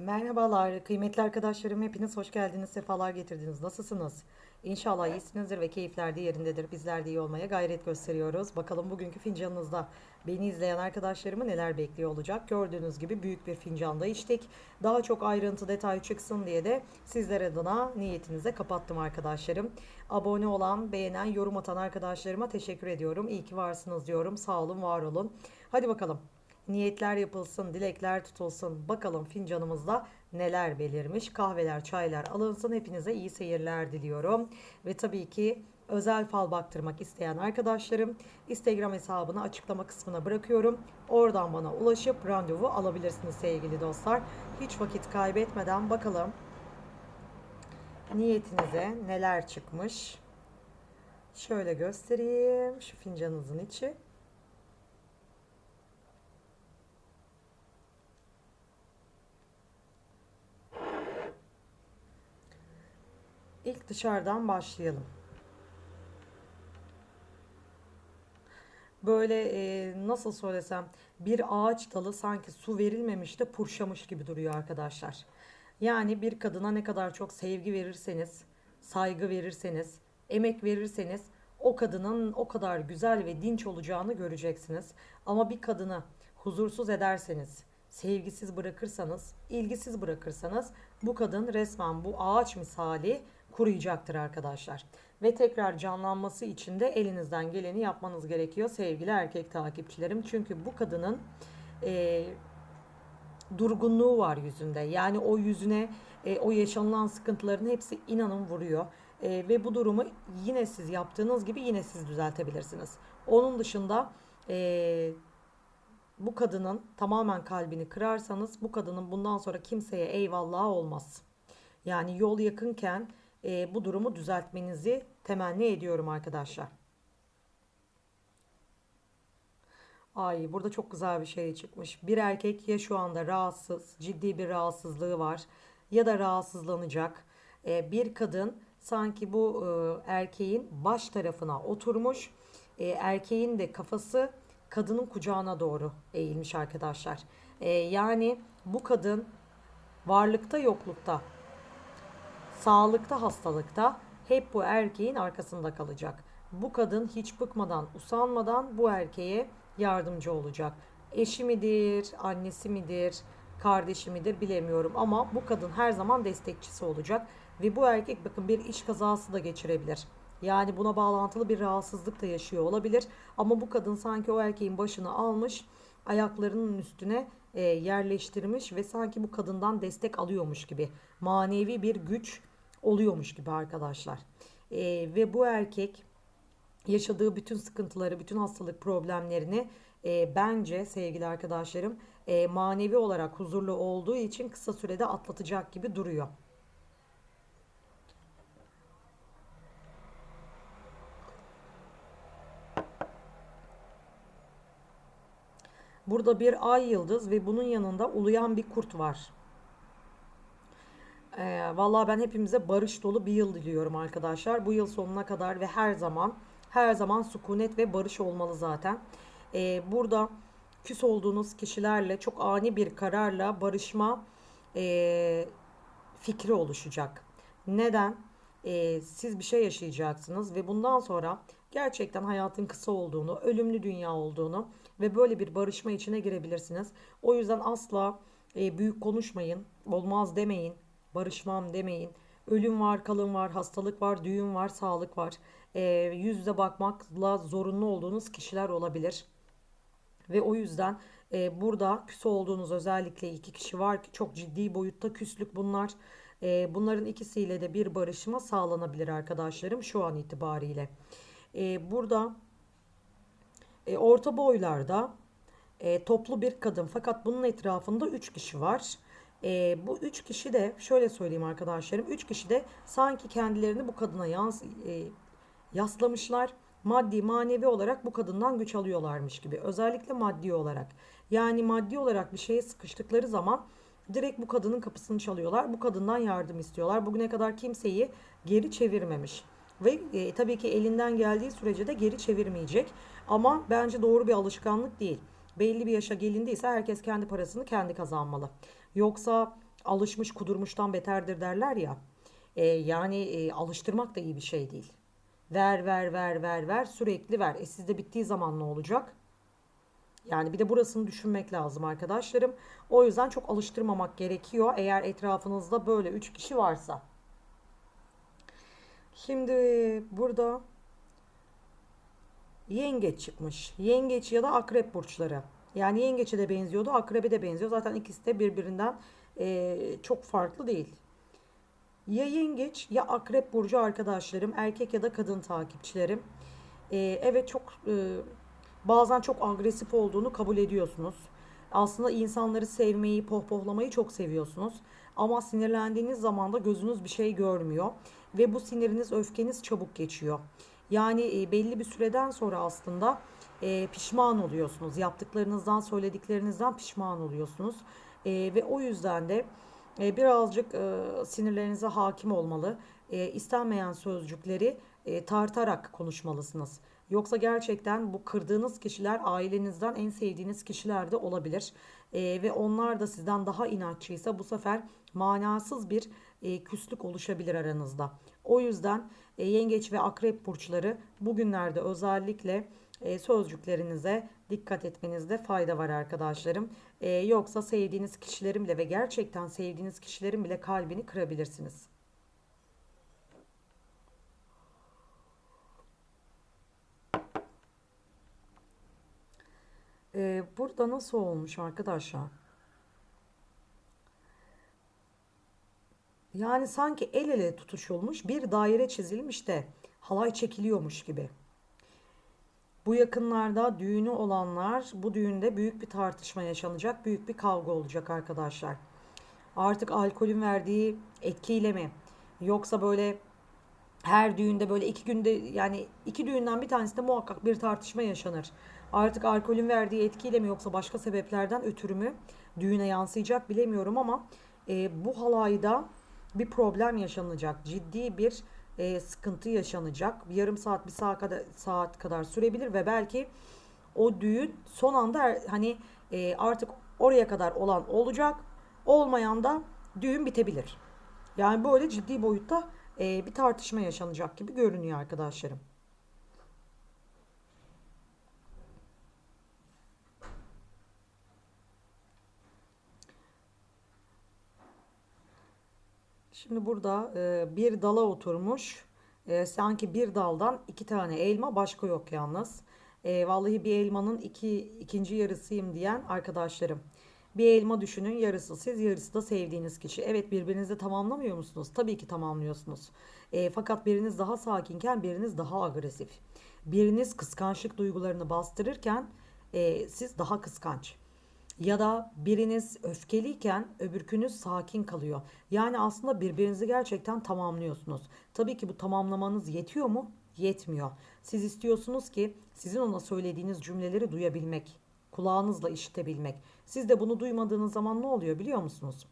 Merhabalar kıymetli arkadaşlarım. Hepiniz hoş geldiniz sefalar getirdiniz. Nasılsınız? İnşallah iyisinizdir ve keyifler de yerindedir. Bizler de iyi olmaya gayret gösteriyoruz. Bakalım bugünkü fincanınızda beni izleyen arkadaşlarımı neler bekliyor olacak? Gördüğünüz gibi büyük bir fincanda içtik. Daha çok ayrıntı detay çıksın diye de sizler adına niyetinize kapattım arkadaşlarım. Abone olan beğenen yorum atan arkadaşlarıma teşekkür ediyorum. İyi ki varsınız diyorum. Sağ olun var olun. Hadi bakalım Niyetler yapılsın, dilekler tutulsun. Bakalım fincanımızda neler belirmiş. Kahveler, çaylar alınsın. Hepinize iyi seyirler diliyorum. Ve tabii ki özel fal baktırmak isteyen arkadaşlarım Instagram hesabını açıklama kısmına bırakıyorum. Oradan bana ulaşıp randevu alabilirsiniz sevgili dostlar. Hiç vakit kaybetmeden bakalım niyetinize neler çıkmış. Şöyle göstereyim şu fincanınızın içi. İlk dışarıdan başlayalım. Böyle e, nasıl söylesem bir ağaç dalı sanki su verilmemiş de purşamış gibi duruyor arkadaşlar. Yani bir kadına ne kadar çok sevgi verirseniz, saygı verirseniz, emek verirseniz o kadının o kadar güzel ve dinç olacağını göreceksiniz. Ama bir kadını huzursuz ederseniz, sevgisiz bırakırsanız, ilgisiz bırakırsanız bu kadın resmen bu ağaç misali kuruyacaktır arkadaşlar. Ve tekrar canlanması için de elinizden geleni yapmanız gerekiyor sevgili erkek takipçilerim. Çünkü bu kadının e, durgunluğu var yüzünde. Yani o yüzüne e, o yaşanılan sıkıntıların hepsi inanın vuruyor. E, ve bu durumu yine siz yaptığınız gibi yine siz düzeltebilirsiniz. Onun dışında e, bu kadının tamamen kalbini kırarsanız bu kadının bundan sonra kimseye eyvallah olmaz. Yani yol yakınken e, bu durumu düzeltmenizi temenni ediyorum arkadaşlar. Ay burada çok güzel bir şey çıkmış. Bir erkek ya şu anda rahatsız, ciddi bir rahatsızlığı var ya da rahatsızlanacak. E, bir kadın sanki bu e, erkeğin baş tarafına oturmuş. E, erkeğin de kafası kadının kucağına doğru eğilmiş arkadaşlar. E, yani bu kadın varlıkta yoklukta sağlıkta hastalıkta hep bu erkeğin arkasında kalacak. Bu kadın hiç bıkmadan, usanmadan bu erkeğe yardımcı olacak. Eşi midir, annesi midir, kardeşi midir bilemiyorum ama bu kadın her zaman destekçisi olacak ve bu erkek bakın bir iş kazası da geçirebilir. Yani buna bağlantılı bir rahatsızlık da yaşıyor olabilir ama bu kadın sanki o erkeğin başını almış, ayaklarının üstüne e, yerleştirmiş ve sanki bu kadından destek alıyormuş gibi manevi bir güç oluyormuş gibi arkadaşlar. E, ve bu erkek yaşadığı bütün sıkıntıları, bütün hastalık problemlerini e, bence sevgili arkadaşlarım e, manevi olarak huzurlu olduğu için kısa sürede atlatacak gibi duruyor. Burada bir ay yıldız ve bunun yanında uluyan bir kurt var. Vallahi ben hepimize barış dolu bir yıl diliyorum arkadaşlar. Bu yıl sonuna kadar ve her zaman her zaman sükunet ve barış olmalı zaten. Ee, burada küs olduğunuz kişilerle çok ani bir kararla barışma e, fikri oluşacak. Neden? Ee, siz bir şey yaşayacaksınız ve bundan sonra gerçekten hayatın kısa olduğunu, ölümlü dünya olduğunu ve böyle bir barışma içine girebilirsiniz. O yüzden asla e, büyük konuşmayın, olmaz demeyin barışmam demeyin. Ölüm var, kalım var, hastalık var, düğün var, sağlık var. E, yüz yüze bakmakla zorunlu olduğunuz kişiler olabilir. Ve o yüzden e, burada küs olduğunuz özellikle iki kişi var ki çok ciddi boyutta küslük bunlar. E, bunların ikisiyle de bir barışma sağlanabilir arkadaşlarım şu an itibariyle. E, burada e, orta boylarda e, toplu bir kadın fakat bunun etrafında üç kişi var. E, bu üç kişi de şöyle söyleyeyim arkadaşlarım. Üç kişi de sanki kendilerini bu kadına yans, e, yaslamışlar. Maddi manevi olarak bu kadından güç alıyorlarmış gibi. Özellikle maddi olarak. Yani maddi olarak bir şeye sıkıştıkları zaman direkt bu kadının kapısını çalıyorlar. Bu kadından yardım istiyorlar. Bugüne kadar kimseyi geri çevirmemiş. Ve e, tabii ki elinden geldiği sürece de geri çevirmeyecek. Ama bence doğru bir alışkanlık değil. Belli bir yaşa gelindiyse herkes kendi parasını kendi kazanmalı. Yoksa alışmış kudurmuştan beterdir derler ya. E, yani e, alıştırmak da iyi bir şey değil. Ver ver ver ver ver sürekli ver. E sizde bittiği zaman ne olacak? Yani bir de burasını düşünmek lazım arkadaşlarım. O yüzden çok alıştırmamak gerekiyor eğer etrafınızda böyle 3 kişi varsa. Şimdi burada yengeç çıkmış. Yengeç ya da akrep burçları. Yani yengeçe de benziyordu, akrebe de benziyor. Zaten ikisi de birbirinden eee, çok farklı değil. Ya yengeç ya akrep burcu arkadaşlarım, erkek ya da kadın takipçilerim. Ee, evet çok e, bazen çok agresif olduğunu kabul ediyorsunuz. Aslında insanları sevmeyi, pohpohlamayı çok seviyorsunuz. Ama sinirlendiğiniz zaman da gözünüz bir şey görmüyor. Ve bu siniriniz, öfkeniz çabuk geçiyor. Yani belli bir süreden sonra aslında e, pişman oluyorsunuz. Yaptıklarınızdan, söylediklerinizden pişman oluyorsunuz. E, ve o yüzden de e, birazcık e, sinirlerinize hakim olmalı. E, istenmeyen sözcükleri e, tartarak konuşmalısınız. Yoksa gerçekten bu kırdığınız kişiler ailenizden en sevdiğiniz kişiler de olabilir. E, ve onlar da sizden daha inatçıysa bu sefer manasız bir e, küslük oluşabilir aranızda. O yüzden yengeç ve akrep burçları bugünlerde özellikle e, sözcüklerinize dikkat etmenizde fayda var arkadaşlarım. E, yoksa sevdiğiniz kişilerin bile ve gerçekten sevdiğiniz kişilerin bile kalbini kırabilirsiniz. E, burada nasıl olmuş arkadaşlar? Yani sanki el ele tutuşulmuş bir daire çizilmiş de halay çekiliyormuş gibi. Bu yakınlarda düğünü olanlar bu düğünde büyük bir tartışma yaşanacak, büyük bir kavga olacak arkadaşlar. Artık alkolün verdiği etkiyle mi? Yoksa böyle her düğünde böyle iki günde yani iki düğünden bir tanesinde muhakkak bir tartışma yaşanır. Artık alkolün verdiği etkiyle mi yoksa başka sebeplerden ötürü mü düğüne yansıyacak bilemiyorum ama e, bu halayda bir problem yaşanacak. Ciddi bir e, sıkıntı yaşanacak. Bir yarım saat, bir saat kadar, saat kadar sürebilir ve belki o düğün son anda er- hani e, artık oraya kadar olan olacak. Olmayan da düğün bitebilir. Yani böyle ciddi boyutta e, bir tartışma yaşanacak gibi görünüyor arkadaşlarım. Şimdi burada e, bir dala oturmuş. E, sanki bir daldan iki tane elma başka yok yalnız. E, vallahi bir elmanın iki, ikinci yarısıyım diyen arkadaşlarım. Bir elma düşünün yarısı siz yarısı da sevdiğiniz kişi. Evet birbirinizi tamamlamıyor musunuz? Tabii ki tamamlıyorsunuz. E, fakat biriniz daha sakinken biriniz daha agresif. Biriniz kıskançlık duygularını bastırırken e, siz daha kıskanç. Ya da biriniz öfkeliyken öbürkünüz sakin kalıyor. Yani aslında birbirinizi gerçekten tamamlıyorsunuz. Tabii ki bu tamamlamanız yetiyor mu? Yetmiyor. Siz istiyorsunuz ki sizin ona söylediğiniz cümleleri duyabilmek, kulağınızla işitebilmek. Siz de bunu duymadığınız zaman ne oluyor biliyor musunuz?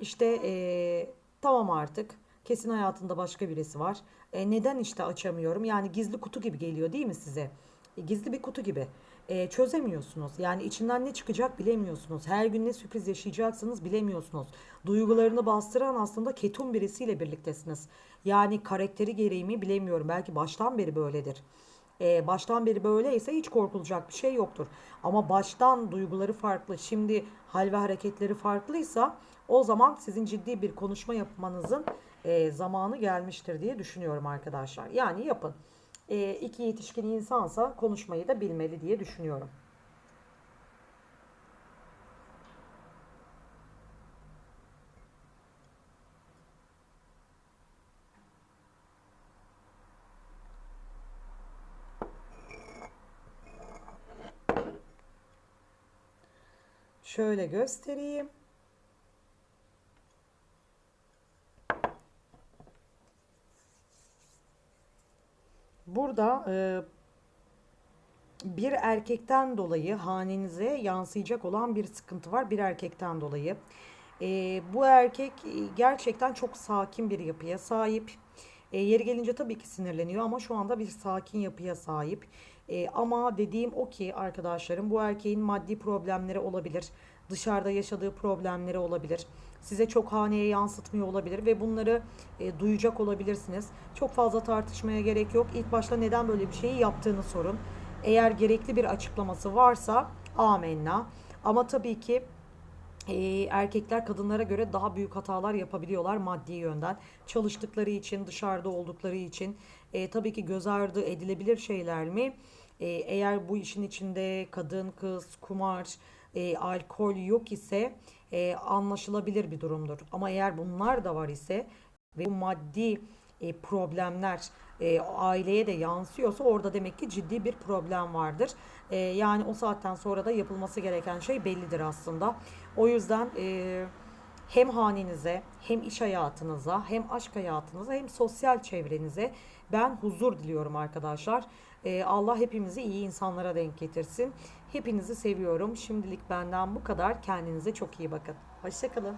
İşte eee, tamam artık. Kesin hayatında başka birisi var. E, neden işte açamıyorum? Yani gizli kutu gibi geliyor değil mi size? E, gizli bir kutu gibi. E, çözemiyorsunuz. Yani içinden ne çıkacak bilemiyorsunuz. Her gün ne sürpriz yaşayacaksınız bilemiyorsunuz. Duygularını bastıran aslında ketum birisiyle birliktesiniz. Yani karakteri gereği mi bilemiyorum. Belki baştan beri böyledir. E, baştan beri böyleyse hiç korkulacak bir şey yoktur. Ama baştan duyguları farklı, şimdi hal ve hareketleri farklıysa o zaman sizin ciddi bir konuşma yapmanızın e, zamanı gelmiştir diye düşünüyorum arkadaşlar. Yani yapın. E, iki yetişkin insansa konuşmayı da bilmeli diye düşünüyorum. Şöyle göstereyim. Burada e, bir erkekten dolayı hanenize yansıyacak olan bir sıkıntı var bir erkekten dolayı. Ee, bu erkek e, gerçekten çok sakin bir yapıya sahip. Ee, yeri gelince tabii ki sinirleniyor ama şu anda bir sakin yapıya sahip. Ee, ama dediğim o ki arkadaşlarım bu erkeğin maddi problemleri olabilir. Dışarıda yaşadığı problemleri olabilir. Size çok haneye yansıtmıyor olabilir ve bunları e, duyacak olabilirsiniz. Çok fazla tartışmaya gerek yok. İlk başta neden böyle bir şeyi yaptığını sorun. Eğer gerekli bir açıklaması varsa amenna. Ama tabii ki e, erkekler kadınlara göre daha büyük hatalar yapabiliyorlar maddi yönden. Çalıştıkları için, dışarıda oldukları için. E, tabii ki göz ardı edilebilir şeyler mi? E, eğer bu işin içinde kadın, kız, kumar, e, alkol yok ise e, anlaşılabilir bir durumdur. Ama eğer bunlar da var ise ve bu maddi e, problemler e, aileye de yansıyorsa orada demek ki ciddi bir problem vardır. E, yani o saatten sonra da yapılması gereken şey bellidir aslında. O yüzden e, hem hanenize hem iş hayatınıza hem aşk hayatınıza hem sosyal çevrenize ben huzur diliyorum arkadaşlar. E, Allah hepimizi iyi insanlara denk getirsin. Hepinizi seviyorum. Şimdilik benden bu kadar. Kendinize çok iyi bakın. Hoşçakalın.